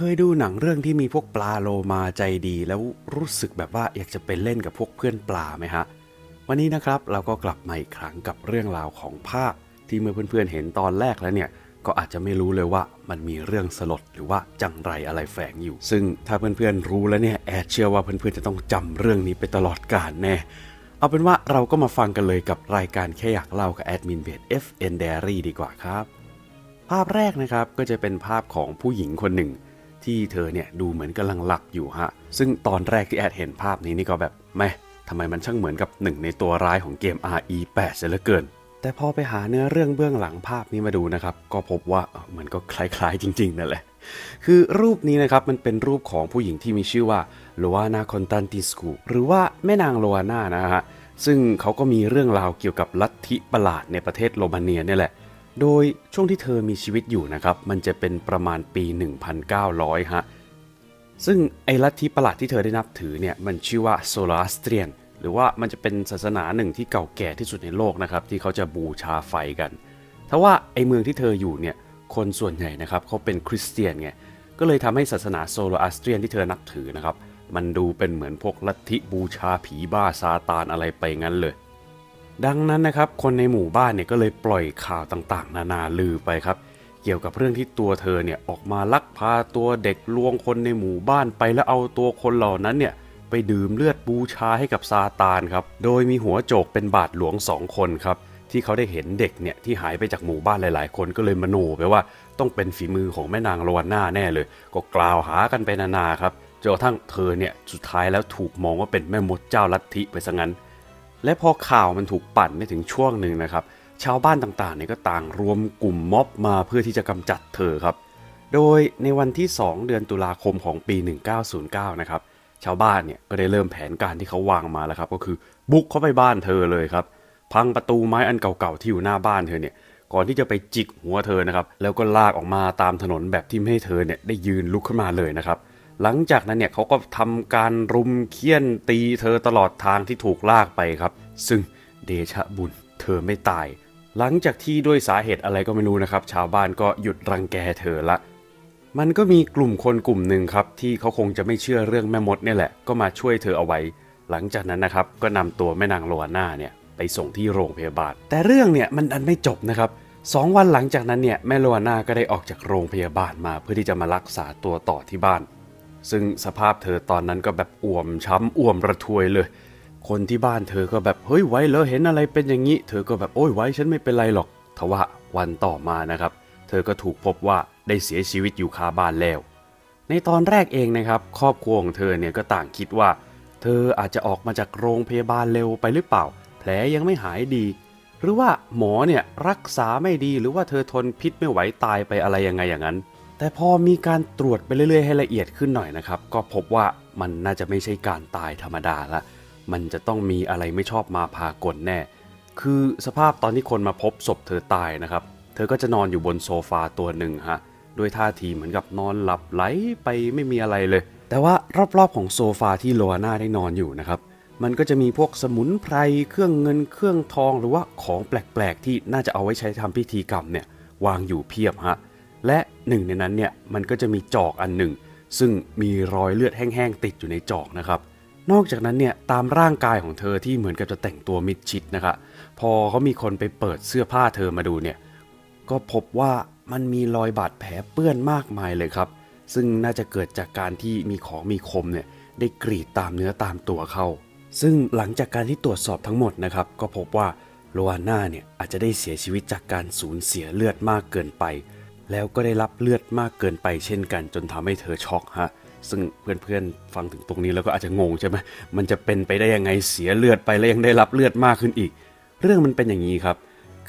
เคยดูหนังเรื่องที่มีพวกปลาโลมาใจดี แล้วรู้สึกแบบว่าอยากจะไปเล่นกับพวกเพื่อนปลาไหมฮะ วันนี้นะครับเราก็กลับมาอีกครั้งกับเรื่องราวของภาคที่เมื่อเพื่อนๆเห็นตอนแรกแล้วเนี่ยก็อาจจะไม่รู้เลยว่ามันมีเรื่องสลดหรือว่าจังไรอะไรแฝงอยู่ ซึ่งถ้าเพื่อนๆรู้แล้วเนี่ยแอดเชื่อว่าเพื่อนๆจะต้องจำเรื่องนี้ไปตลอดกาลแน่เอาเป็นว่าเราก็มาฟังกันเลยกับรายการแค่อยากเล่ากับแอดมินเพจ FN Diary ดีกว่าครับ ภาพแรกนะครับก็จะเป็นภาพของผู้หญิงคนหนึ่ง ที่เธอเนี่ยดูเหมือนกำลังหลับอยู่ฮะ ซึ่งตอนแรกที่แอดเห็นภาพนี้นี่ก็แบบแม่ทำไมมันช่างเหมือนกับหนึ่งในตัวร้ายของเกม RE8 เสียเหลือเกิน แต่พอไปหาเนื้อเรื่องเบื้องหลังภาพนี้มาดูนะครับ ก็พบว่าเอ่อมันก็คล้ายๆจริงๆนั่นแหละ คือรูปนี้นะครับมันเป็นรูปของผู้หญิงที่มีชื่อว่าโลวานาคอนตันติสกูหรือว่าแม่นางโลวาน่านะฮะซึ่งเขาก็มีเรื่องราวเกี่ยวกับลัทธิประหลาดในประเทศโรมาเนียนี่แหละ โดยช่วงที่เธอมีชีวิตอยู่นะครับ มันจะเป็นประมาณปี 1900 ฮะ ซึ่งไอ้ลัทธิประหลาดที่เธอได้นับถือเนี่ย มันชื่อว่าโซลาสเตรียน หรือว่ามันจะเป็นศาสนาหนึ่งที่เก่าแก่ที่สุดในโลกนะครับ ที่เขาจะบูชาไฟกันทว่าไอ้เมืองที่เธออยู่เนี่ย คนส่วนใหญ่นะครับเขาเป็นคริสเตียนไง ก็เลยทำให้ศาสนาโซโลอาสเตรียนที่เธอนับถือนะครับ มันดูเป็นเหมือนพวกลัทธิบูชาผีบ้าซาตานอะไรไปงั้นเลย ดังนั้นนะครับคนในหมู่บ้านเนี่ยก็เลยปล่อยข่าวต่างๆ นานาลือไปครับ เกี่ยวกับเรื่องที่ตัวเธอเนี่ยออกมาลักพาตัวเด็กลวงคนในหมู่บ้านไปแล้วเอาตัวคนเหล่านั้นเนี่ยไปดื่มเลือดบูชาให้กับซาตานครับ โดยมีหัวโจกเป็นบาทหลวงสองคนครับที่เขาได้เห็นเด็กเนี่ยที่หายไปจากหมู่บ้านหลาย ๆ คนก็เลยมโนไปว่าต้องเป็นฝีมือของแม่นางโรวาน่าแน่เลย ก็กล่าวหากันไปนานาครับจนกระทั่งเธอเนี่ยสุดท้ายแล้วถูกมองว่าเป็นแม่มดเจ้าลัทธิไปซะงั้น และพอข่าวมันถูกปั่นไปถึงช่วงหนึ่งนะครับ ชาวบ้านต่างๆเนี่ยก็ต่างรวมกลุ่มม็อบมาเพื่อที่จะกำจัดเธอครับ โดยในวันที่ 2 เดือนตุลาคมของปี 1909 นะครับ ชาวบ้านเนี่ยก็ได้เริ่มแผนการที่เขาวางมาแล้วครับก็คือบุกเข้าไปบ้านเธอเลยครับ พังประตูไม้อันเก่าๆที่อยู่หน้าบ้านเธอเนี่ย ก่อนที่จะไปจิกหัวเธอนะครับ แล้วก็ลากออกมาตามถนนแบบที่ไม่ให้เธอเนี่ยได้ยืนลุกขึ้นมาเลยนะครับ หลังจากนั้นเนี่ยเขาก็ทำการรุมเคี่ยนตีเธอตลอดทางที่ถูกลากไปครับ ซึ่งเดชะบุญเธอไม่ตาย หลังจากที่ด้วยสาเหตุอะไรก็ไม่รู้นะครับ ชาวบ้านก็หยุดรังแกเธอละ มันก็มีกลุ่มคนกลุ่มหนึ่งครับ ที่เขาคงจะไม่เชื่อเรื่องแม่มดเนี่ยแหละ ก็มาช่วยเธอเอาไว้ หลังจากนั้นนะครับก็นำตัวแม่นางโลวาน่าเนี่ยไปส่งที่โรงพยาบาล แต่เรื่องเนี่ยมันดันไม่จบนะครับสองวันหลังจากนั้นเนี่ยแม่โลวาน่าก็ได้ออกจากโรงพยาบาลมาเพื่อที่จะมารักษาตัวต่อที่บ้าน ซึ่งสภาพเธอตอนนั้นก็แบบอ่วมช้ำอ่วมระทวยเลย คนที่บ้านเธอก็แบบเฮ้ยไว้แล้วเห็นอะไรเป็นอย่างนี้ เธอก็แบบโอ้ยไว้ฉันไม่เป็นไรหรอกทว่าวันต่อมานะครับ เธอก็ถูกพบว่าได้เสียชีวิตอยู่คาบ้านแล้ว ในตอนแรกเองนะครับ ครอบครัวของเธอเนี่ยก็ต่างคิดว่า เธออาจจะออกมาจากโรงพยาบาลเร็วไปหรือเปล่า แผลยังไม่หายดี หรือว่าหมอเนี่ยรักษาไม่ดีหรือว่าเธอทนพิษไม่ไหวตายไปอะไรยังไงอย่างนั้น แต่พอมีการตรวจไปเรื่อยๆให้ละเอียดขึ้นหน่อยนะครับ ก็พบว่ามันน่าจะไม่ใช่การตายธรรมดาละ มันจะต้องมีอะไรไม่ชอบมาพากลแน่ คือสภาพตอนที่คนมาพบศพเธอตายนะครับ เธอก็จะนอนอยู่บนโซฟาตัวหนึ่งฮะ ด้วยท่าทีเหมือนกับนอนหลับไหลไปไม่มีอะไรเลย แต่ว่ารอบๆของโซฟาที่โลอาน่าได้นอนอยู่นะครับ มันก็จะมีพวกสมุนไพร เครื่องเงิน เครื่องทอง หรือว่าของแปลกๆ ที่น่าจะเอาไว้ใช้ทำพิธีกรรมเนี่ยวางอยู่เพียบฮะ และ หนึ่งในนั้นเนี่ยมันก็จะมีจอกอันหนึ่ง ซึ่งมีรอยเลือดแห้งๆติดอยู่ในจอกนะครับนอกจากนั้นเนี่ยตามร่างกายของเธอที่เหมือนกับจะแต่งตัวมิดชิดนะครับพอเขามีคนไปเปิดเสื้อผ้าเธอมาดูเนี่ยก็พบว่ามันมีรอยบาดแผลเปื้อนมากมายเลยครับ ซึ่งน่าจะเกิดจากการที่มีของมีคมเนี่ยได้กรีดตามเนื้อตามตัวเข้าซึ่งหลังจากการที่ตรวจสอบทั้งหมดนะครับ ก็พบว่าโลวาน่าเนี่ยอาจจะได้เสียชีวิตจากการสูญเสียเลือดมากเกินไป แล้วก็ได้รับเลือดมากเกินไปเช่นกัน จนทำให้เธอช็อกฮะซึ่งเพื่อนๆฟังถึงตรงนี้แล้วก็อาจจะงงใช่ไหมมันจะเป็นไปได้ยังไงเสียเลือดไปแล้วยังได้รับเลือดมากขึ้นอีก เรื่องมันเป็นอย่างนี้ครับ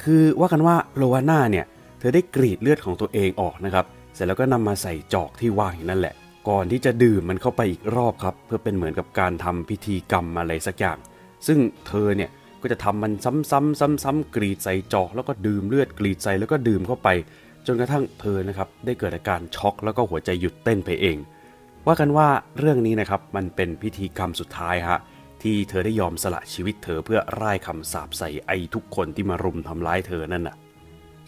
คือว่ากันว่าโลวาน่าเนี่ยเธอได้กรีดเลือดของตัวเองออกนะครับ เสร็จแล้วก็นำมาใส่จอกที่วางอยู่นั่นแหละ ก่อนที่จะดื่มมันเข้าไปอีกรอบครับ เพื่อเป็นเหมือนกับการทำพิธีกรรมอะไรสักอย่าง ซึ่งเธอเนี่ยก็จะทำมันซ้ำๆซ้ำๆกรีดใส่จอกแล้วก็ดื่มเลือดกรีดใส่แล้วก็ดื่มเข้าไป จนกระทั่งเธอนะครับได้เกิดอาการช็อกแล้วก็หัวใจหยุดเต้นไปเอง ว่ากันว่าเรื่องนี้นะครับมันเป็นพิธีกรรมสุดท้ายฮะที่เธอได้ยอมสละชีวิตเธอเพื่อร่ายคำสาปใส่ไอ้ทุกคนที่มารุมทำร้ายเธอนั่นน่ะ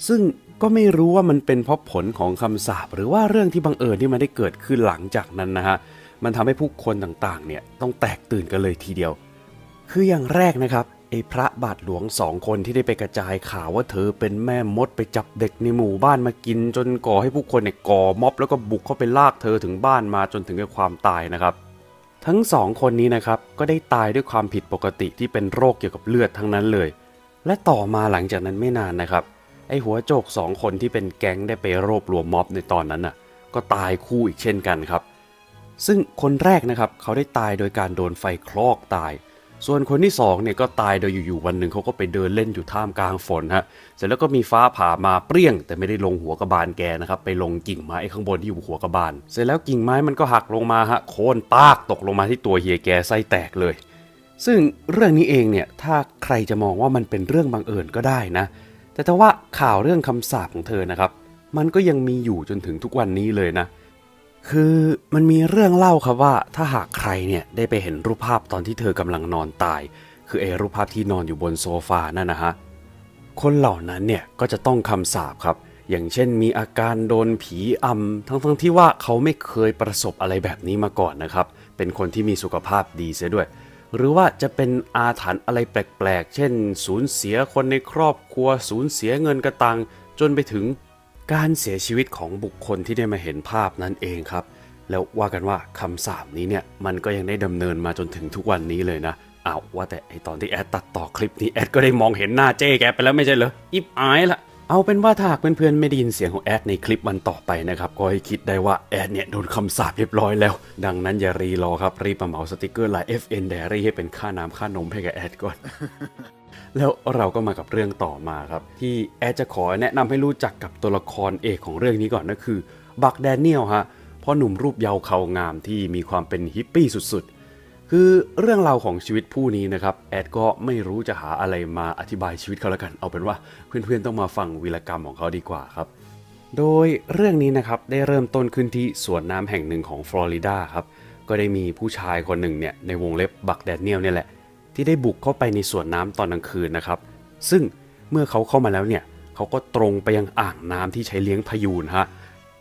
ซึ่งก็ไม่รู้ว่ามันเป็นเพราะผลของคำสาปหรือว่าเรื่องที่บังเอิญที่มันได้เกิดขึ้นหลังจากนั้นนะฮะมันทำให้ผู้คนต่างๆเนี่ยต้องแตกตื่นกันเลยทีเดียว คืออย่างแรกนะครับ ไอ้พระบาทหลวงสองคนที่ได้ไปกระจายข่าวว่าเธอเป็นแม่มดไปจับเด็กในหมู่บ้านมากิน จนก่อให้ผู้คนเนี่ยก่อม็อบแล้วก็บุกเข้าไปลากเธอถึงบ้านมาจนถึงกับความตายนะครับ ทั้งสองคนนี้นะครับก็ได้ตายด้วยความผิดปกติที่เป็นโรคเกี่ยวกับเลือดทั้งนั้นเลย และต่อมาหลังจากนั้นไม่นานนะครับไอ้หัวโจกสองคนที่เป็นแก๊งได้ไปรวบรวมม็อบในตอนนั้นน่ะก็ตายคู่อีกเช่นกันครับ ซึ่งคนแรกนะครับเขาได้ตายโดยการโดนไฟคลอกตาย ส่วนคนที่สองเนี่ยก็ตายโดยอยู่ๆวันหนึ่งเขาก็ไปเดินเล่นอยู่ท่ามกลางฝนฮะเสร็จแล้วก็มีฟ้าผ่ามาเปรี้ยง แต่ไม่ได้ลงหัวกระบาลแกนะครับไปลงกิ่งไม้ข้างบนที่อยู่หัวกระบาล เสร็จแล้วกิ่งไม้มันก็หักลงมาฮะโค่นปากตกลงมาที่ตัวเฮียแกไส้แตกเลย ซึ่งเรื่องนี้เองเนี่ยถ้าใครจะมองว่ามันเป็นเรื่องบังเอิญก็ได้นะ แต่ถ้าว่าข่าวเรื่องคำสาปของเธอนะครับมันก็ยังมีอยู่จนถึงทุกวันนี้เลยนะ คือมันมีเรื่องเล่าครับว่าถ้าหากใครเนี่ยได้ไปเห็นรูปภาพตอนที่เธอกำลังนอนตาย คือไอ้รูปภาพที่นอนอยู่บนโซฟานั่นนะฮะคนเหล่านั้นเนี่ยก็จะต้องคำสาปครับ อย่างเช่นมีอาการโดนผีอำทั้งทั้งที่ว่าเขาไม่เคยประสบอะไรแบบนี้มาก่อนนะครับ เป็นคนที่มีสุขภาพดีเสียด้วย หรือว่าจะเป็นอาถรรพ์อะไรแปลกๆ เช่น สูญเสียคนในครอบครัว สูญเสียเงินกระตังจนไปถึง การเสียชีวิตของบุคคลที่ได้มาเห็นภาพนั้นเองครับ แล้วว่ากันว่าคำสาปนี้เนี่ยมันก็ยังได้ดำเนินมาจนถึงทุกวันนี้เลยนะเอาว่าแต่ไอตอนที่แอดตัดต่อคลิปนี้แอดก็ได้มองเห็นหน้าเจ๊แกไปแล้วไม่ใช่เหรออิบอายละเอาเป็นว่าถ้าหากเพื่อนๆไม่ได้ยินเสียงของแอดในคลิปวันต่อไปนะครับก็ให้คิดได้ว่าแอดเนี่ยโดนคำสาปเรียบร้อยแล้ว ดังนั้นอย่ารีรอครับรีบมาเหมาสติกเกอร์ลน์ FN Diary ให้เป็นค่าน้ำค่านมให้กับแอดก่อน แล้วเราก็มากับเรื่องต่อมาครับ ที่แอดจะขอแนะนำให้รู้จักกับตัวละครเอกของเรื่องนี้ก่อนนั่นคือบักแดเนียลฮะพ่อหนุ่มรูปเยาว์เขางามที่มีความเป็นฮิปปี้สุดๆ คือเรื่องราวของชีวิตผู้นี้นะครับ แอดก็ไม่รู้จะหาอะไรมาอธิบายชีวิตเขาแล้วกัน เอาเป็นว่าเพื่อนๆต้องมาฟังวีรกรรมของเขาดีกว่าครับ โดยเรื่องนี้นะครับได้เริ่มต้นขึ้นที่สวนน้ำแห่งหนึ่งของฟลอริดาครับก็ได้มีผู้ชายคนหนึ่งเนี่ยในวงเล็บบักแดเนียลเนี่ยแหละ ที่ได้บุกเข้าไปในสวนน้ำตอนกลางคืนนะครับ ซึ่งเมื่อเขาเข้ามาแล้วเนี่ยเขาก็ตรงไปยังอ่างน้ำที่ใช้เลี้ยงพยูนฮะ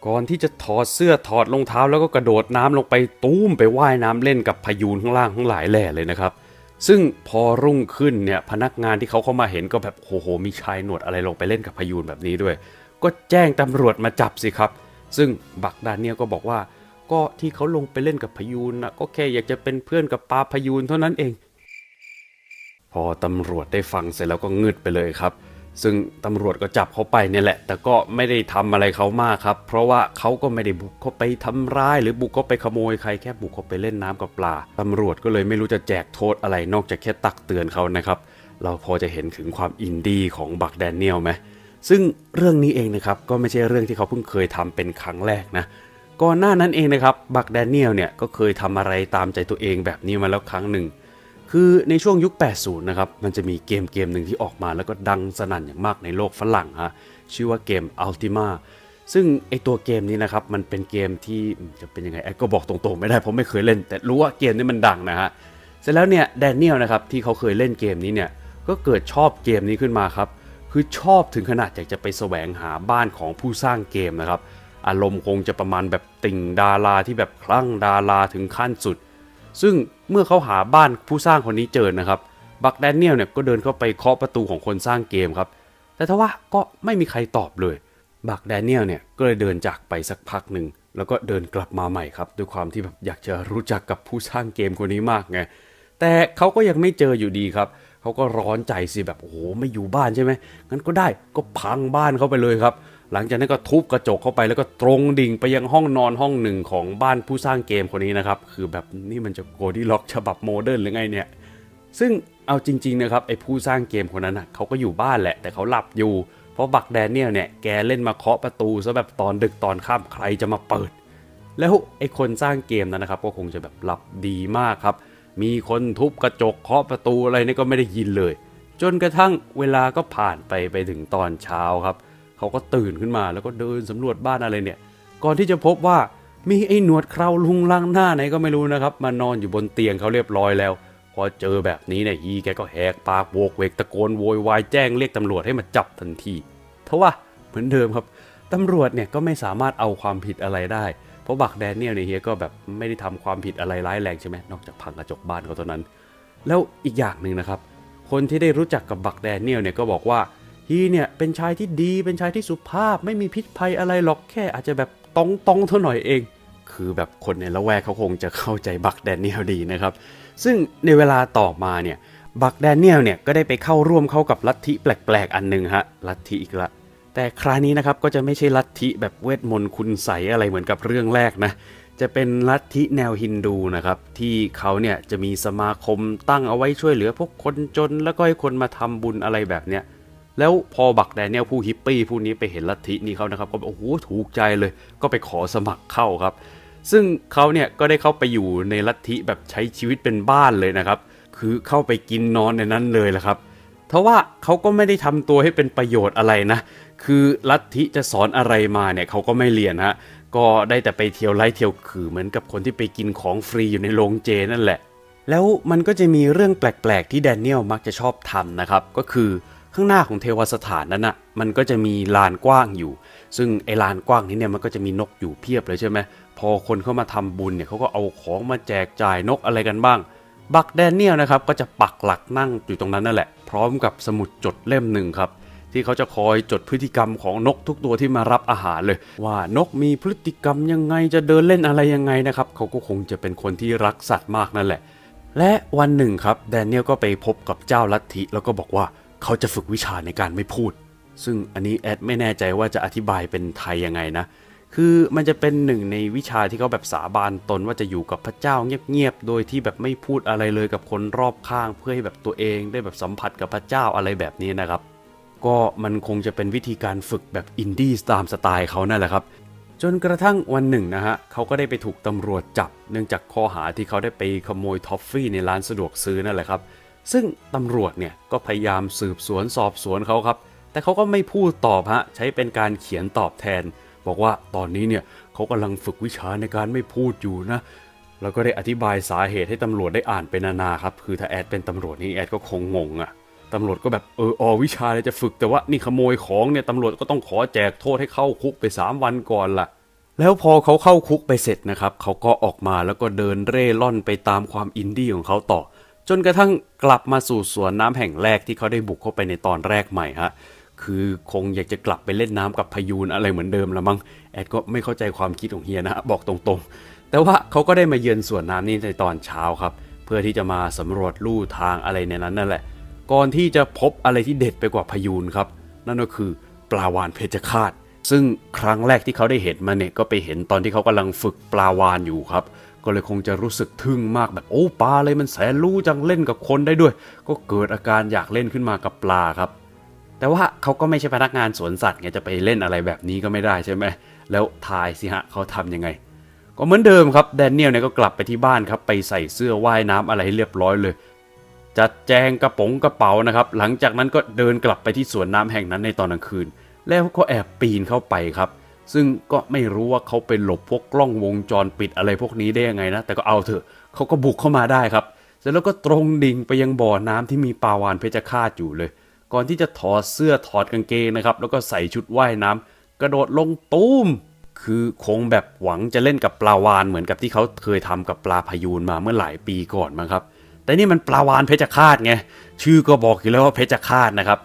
ก่อนที่จะถอดเสื้อถอดรองเท้าแล้วก็กระโดดน้ำลงไปตุ้มไปว่ายน้ำเล่นกับพยูนข้างล่างทั้งหลายแหล่เลยนะครับ ซึ่งพอรุ่งขึ้นเนี่ยพนักงานที่เขาเข้ามาเห็นก็แบบโอ้โหมีชายหนวดอะไรลงไปเล่นกับพยูนแบบนี้ด้วย ก็แจ้งตำรวจมาจับสิครับ ซึ่งบักดานเนียก็บอกว่า ก็ที่เขาลงไปเล่นกับพยูนนะก็แค่อยากจะเป็นเพื่อนกับปลาพยูนเท่านั้นเอง พอตำรวจได้ฟังเสร็จแล้วก็งึดไปเลยครับ ซึ่งตำรวจก็จับเขาไปเนี่ยแหละ แต่ก็ไม่ได้ทำอะไรเขามากครับ เพราะว่าเขาก็ไม่ได้บุกเข้าไปทำร้าย หรือบุกเข้าไปขโมยใครแค่บุกเข้าไปเล่นน้ำกับปลาตำรวจก็เลยไม่รู้จะแจกโทษอะไรนอกจากแค่ตักเตือนเขานะครับ เราพอจะเห็นถึงความอินดี้ของบักแดเนียลไหมซึ่งเรื่องนี้เองนะครับก็ไม่ใช่เรื่องที่เขาเพิ่งเคยทำเป็นครั้งแรกนะก่อนหน้านั้นเองนะครับบักแดเนียลเนี่ยก็เคยทำอะไรตามใจตัวเองแบบนี้มาแล้วครั้งหนึ่ง คือในช่วงยุค 80 นะครับ มันจะมีเกมเกมหนึ่งที่ออกมาแล้วก็ดังสนั่นอย่างมากในโลกฝรั่งฮะ ชื่อว่าเกม Ultima ซึ่งไอตัวเกมนี้นะครับ มันเป็นเกมที่จะเป็นยังไงแอดก็บอกตรงๆ ไม่ได้เพราะไม่เคยเล่น แต่รู้ว่าเกมนี้มันดังนะฮะ เสร็จแล้วเนี่ยแดเนียลนะครับที่เขาเคยเล่นเกมนี้เนี่ย ก็เกิดชอบเกมนี้ขึ้นมาครับ คือชอบถึงขนาดอยากจะไปแสวงหาบ้านของผู้สร้างเกมนะครับ อารมณ์คงจะประมาณแบบติ่งดาราที่แบบคลั่งดาราถึงขั้นสุด ซึ่งเมื่อเขาหาบ้านผู้สร้างคนนี้เจอนะครับบักแดเนียลเนี่ยก็เดินเข้าไปเคาะประตูของคนสร้างเกมครับ แต่ทว่าก็ไม่มีใครตอบเลยบักแดเนียลเนี่ยก็เลยเดินจากไปสักพักหนึ่งแล้วก็เดินกลับมาใหม่ครับ ด้วยความที่แบบอยากจะรู้จักกับผู้สร้างเกมคนนี้มากไงแต่เขาก็ยังไม่เจออยู่ดีครับเขาก็ร้อนใจสิแบบโอ้โหไม่อยู่บ้านใช่ไหมงั้นก็ได้ก็พังบ้านเขาไปเลยครับ หลังจากนั้นก็ทุบกระจกเข้าไปแล้วก็ตรงดิ่งไปยังห้องนอนห้องหนึ่งของบ้านผู้สร้างเกมคนนี้นะครับ คือแบบนี่มันจะโกดี้ล็อกฉบับโมเดิร์นหรือไงเนี่ย ซึ่งเอาจริงๆนะครับไอ้ผู้สร้างเกมคนนั้นน่ะเขาก็อยู่บ้านแหละ แต่เขาหลับอยู่ เพราะบักแดเนียลเนี่ยแกเล่นมาเคาะประตูซะแบบตอนดึกตอนค่ำใครจะมาเปิด แล้วไอ้คนสร้างเกมนั้นนะครับ ก็คงจะแบบหลับดีมากครับ มีคนทุบกระจกเคาะประตูอะไรนี่ก็ไม่ได้ยินเลย จนกระทั่งเวลาก็ผ่านไปไปถึงตอนเช้าครับ เขาก็ตื่นขึ้นมาแล้วก็เดินสำรวจบ้านอะไรเนี่ย ก่อนที่จะพบว่ามีไอ้หนวดเคราลุงลังหน้าไหนก็ไม่รู้นะครับ มานอนอยู่บนเตียงเขาเรียบร้อยแล้ว พอเจอแบบนี้เนี่ยฮีแกก็แหกปากโวกเวกตะโกนโวยวายแจ้งเรียกตำรวจให้มาจับทันทีทว่าเหมือนเดิมครับตำรวจเนี่ยก็ไม่สามารถเอาความผิดอะไรได้ เพราะบักแดเนียลเนี่ยเฮียก็แบบไม่ได้ทำความผิดอะไรร้ายแรงใช่ไหมนอกจากพังกระจกบ้านเขาเท่านั้น แล้วอีกอย่างหนึ่งนะครับ คนที่ได้รู้จักกับบักแดเนียลเนี่ยก็บอกว่า ฮีเนี่ยเป็นชายที่ดีเป็นชายที่สุภาพไม่มีพิษภัยอะไรหรอกแค่อาจจะแบบตองตองๆเท่าหน่อยเอง คือแบบคนในละแวกเขาคงจะเข้าใจบักแดเนียลดีนะครับ ซึ่งในเวลาต่อมาเนี่ยบักแดเนียลเนี่ยก็ได้ไปเข้าร่วมเข้ากับลัทธิแปลกๆ อันหนึ่งฮะลัทธิอีกละแต่คราวนี้นะครับก็จะไม่ใช่ลัทธิแบบเวทมนต์คุณใสอะไรเหมือนกับเรื่องแรกนะจะเป็นลัทธิแนวฮินดูนะครับ ที่เขาเนี่ยจะมีสมาคมตั้งเอาไว้ช่วยเหลือพวกคนจน แล้วก็ให้คนมาทำบุญอะไรแบบเนี้ย แล้วพอบักแดเนียลผู้ฮิปปี้ผู้นี้ไปเห็นลัทธินี้เขานะครับก็บอกโอ้โหถูกใจเลย ก็ไปขอสมัครเข้าครับ ซึ่งเขาเนี่ยก็ได้เข้าไปอยู่ในลัทธิแบบใช้ชีวิตเป็นบ้านเลยนะครับ คือเข้าไปกินนอนในนั้นเลยแหละครับทว่าเขาก็ไม่ได้ทำตัวให้เป็นประโยชน์อะไรนะ คือลัทธิจะสอนอะไรมาเนี่ยเขาก็ไม่เรียนฮะ ก็ได้แต่ไปเที่ยวไล่เที่ยวคือเหมือนกับคนที่ไปกินของฟรีอยู่ในโรงเจนั่นแหละ แล้วมันก็จะมีเรื่องแปลกๆที่แดเนียลมักจะชอบทำนะครับ ก็คือ ข้างหน้าของเทวสถานนั้นนะ่ะมันก็จะมีลานกว้างอยู่ ซึ่งไอ้ลานกว้างนี้เนี่ยมันก็จะมีนกอยู่เพียบเลยใช่ไหมพอคนเข้ามาทำบุญเนี่ยเขาก็เอาของมาแจกจ่ายนกอะไรกันบ้าง บักแดเนียลนะครับก็จะปักหลักนั่งอยู่ตรงนั้นนั่นแหละ พร้อมกับสมุดจดเล่มหนึ่งครับที่เขาจะคอยจดพฤติกรรมของนกทุกตัวที่มารับอาหารเลย ว่านกมีพฤติกรรมยังไงจะเดินเล่นอะไรยังไงนะครับเขาก็คงจะเป็นคนที่รักสัตว์มากนั่นแหละ และวันหนึ่งครับแดเนียลก็ไปพบกับเจ้าลัทธิแล้วก็บอกว่า เขาจะฝึกวิชาในการไม่พูด ซึ่งอันนี้แอดไม่แน่ใจว่าจะอธิบายเป็นไทยยังไงนะ คือมันจะเป็นหนึ่งในวิชาที่เขาแบบสาบานตนว่าจะอยู่กับพระเจ้าเงียบๆ โดยที่แบบไม่พูดอะไรเลยกับคนรอบข้าง เพื่อให้แบบตัวเองได้แบบสัมผัสกับพระเจ้าอะไรแบบนี้นะครับ ก็มันคงจะเป็นวิธีการฝึกแบบอินดี้ตามสไตล์เขานั่นแหละครับจนกระทั่งวันหนึ่งนะฮะเขาก็ได้ไปถูกตำรวจจับ เนื่องจากข้อหาที่เขาได้ไปขโมยท็อฟฟี่ในร้านสะดวกซื้อนั่นแหละครับ ซึ่งตำรวจเนี่ยก็พยายามสืบสวนสอบสวนเขาครับ แต่เขาก็ไม่พูดตอบฮะใช้เป็นการเขียนตอบแทน บอกว่าตอนนี้เนี่ยเขากำลังฝึกวิชาในการไม่พูดอยู่นะแล้วก็ได้อธิบายสาเหตุให้ตำรวจได้อ่านเป็นนานาครับ คือถ้าแอดเป็นตำรวจนี่แอดก็คงงงอะตำรวจก็แบบเออออวิชาเลยจะฝึกแต่ว่านี่ขโมยของเนี่ยตำรวจก็ต้องขอแจกโทษให้เข้าคุกไป 3 วันก่อนล่ะ แล้วพอเขาเข้าคุกไปเสร็จนะครับเขาก็ออกมาแล้วก็เดินเร่ร่อนไปตามความอินดี้ของเขาต่อ จนกระทั่งกลับมาสู่สวนน้ำแห่งแรกที่เขาได้บุกเข้าไปในตอนแรกใหม่ฮะคือคงอยากจะกลับไปเล่นน้ำกับพายูนอะไรเหมือนเดิมละมั้งแอดก็ไม่เข้าใจความคิดของเฮียนะบอกตรงๆ แต่ว่าเขาก็ได้มาเยือนสวนน้ำนี้ในตอนเช้าครับ เพื่อที่จะมาสำรวจลู่ทางอะไรในนั้นนั่นแหละ ก่อนที่จะพบอะไรที่เด็ดไปกว่าพายูนครับ นั่นก็คือปลาวานเพชฌฆาตซึ่งครั้งแรกที่เขาได้เห็นมาเนี่ยก็ไปเห็นตอนที่เขากำลังฝึกปลาวานอยู่ครับ ก็เลยคงจะรู้สึกทึ่งมากแบบโอ้ปลาเลยมันแสนรู้จังเล่นกับคนได้ด้วย ก็เกิดอาการอยากเล่นขึ้นมากับปลาครับ แต่ว่าเขาก็ไม่ใช่พนักงานสวนสัตว์ไงจะไปเล่นอะไรแบบนี้ก็ไม่ได้ใช่ไหมแล้วทายสิฮะเขาทำยังไง ก็เหมือนเดิมครับแดเนียลเนี่ยก็กลับไปที่บ้านครับไปใส่เสื้อว่ายน้ำอะไรให้เรียบร้อยเลยจัดแจงกระป๋องกระเป๋านะครับ หลังจากนั้นก็เดินกลับไปที่สวนน้ำแห่งนั้นในตอนกลางคืน แล้วก็แอบปีนเข้าไปครับ ซึ่งก็ไม่รู้ว่าเขาไปหลบพวกกล้องวงจรปิดอะไรพวกนี้ได้ยังไงนะ แต่ก็เอาเถอะเขาก็บุกเข้ามาได้ครับ เสร็จแล้วก็ตรงดิ่งไปยังบ่อน้ำที่มีปลาวานเพชฌฆาตอยู่เลย ก่อนที่จะถอดเสื้อถอดกางเกงนะครับ แล้วก็ใส่ชุดว่ายน้ำกระโดดลงตูมคือคงแบบหวังจะเล่นกับปลาวานเหมือนกับที่เขาเคยทำกับปลาพยูนมาเมื่อหลายปีก่อนมั้งครับ แต่นี่มันปลาวานเพชฌฆาตไงชื่อก็บอกอยู่แล้วว่าเพชฌฆาตนะครับ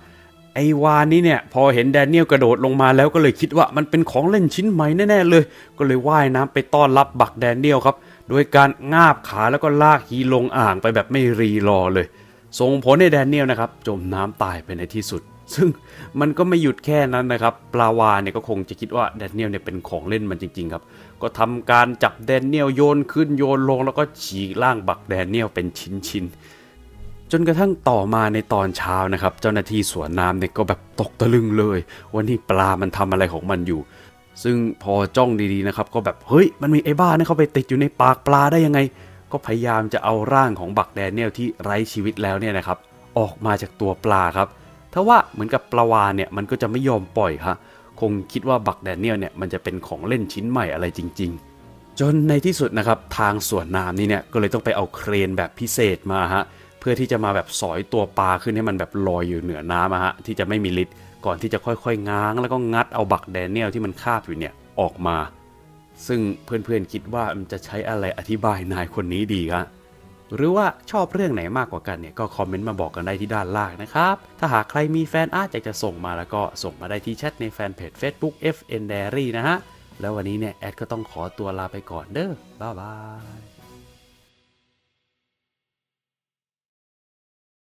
ไอวานนี้เนี่ยพอเห็นแดเนียลกระโดดลงมาแล้วก็เลยคิดว่ามันเป็นของเล่นชิ้นใหม่แน่ๆเลย ก็เลยว่ายน้ำไปต้อนรับบักแดเนียลครับ โดยการงาบขาแล้วก็ลากฮีลงอ่างไปแบบไม่รีรอเลย ส่งผลให้แดเนียลนะครับจมน้ำตายไปในที่สุด ซึ่งมันก็ไม่หยุดแค่นั้นนะครับปลาวานเนี่ยก็คงจะคิดว่าแดเนียลเนี่ยเป็นของเล่นมันจริงๆครับ ก็ทำการจับแดเนียลโยนขึ้นโยนลงแล้วก็ฉีกล่างบักแดเนียลเป็นชิ้นๆ จนกระทั่งต่อมาในตอนเช้านะครับ เจ้าหน้าที่สวนน้ำเนี่ยก็แบบตกตะลึงเลยว่านี่ปลามันทำอะไรของมันอยู่ ซึ่งพอจ้องดีๆนะครับ ก็แบบเฮ้ยมันมีไอ้บ้านี่เข้าไปติดอยู่ในปากปลาได้ยังไง ก็พยายามจะเอาร่างของบักแดเนียลที่ไร้ชีวิตแล้วเนี่ยนะครับ ออกมาจากตัวปลาครับถ้าว่าเหมือนกับปลาวานเนี่ยมันก็จะไม่ยอมปล่อยฮะคงคิดว่าบักแดเนียลเนี่ยมันจะเป็นของเล่นชิ้นใหม่อะไรจริง ๆ จนในที่สุดนะครับทางสวนน้ำนี่เนี่ยก็เลยต้องไปเอาเครนแบบพิเศษมาฮะเพื่อที่จะมาแบบสอยตัวปลาขึ้นให้มันแบบลอยอยู่เหนือน้ำอะฮะที่จะไม่มีฤทธิ์ก่อนที่จะค่อยๆ ง้าง แล้วก็งัดเอาบักแดเนียลที่มันคาบอยู่เนี่ยออกมา ซึ่งเพื่อนๆคิดว่ามันจะใช้อะไรอธิบายนายคนนี้ดีครับหรือว่าชอบเรื่องไหนมากกว่ากันเนี่ยก็คอมเมนต์มาบอกกันได้ที่ด้านล่างนะครับ ถ้าหากใครมีแฟนอาร์ตอยากจะส่งมาแล้วก็ส่งมาได้ที่แชทในแฟนเพจ Facebook FN Diary นะฮะแล้ววันนี้เนี่ยแอดก็ต้องขอตัวลาไปก่อนเด้อบ๊ายบาย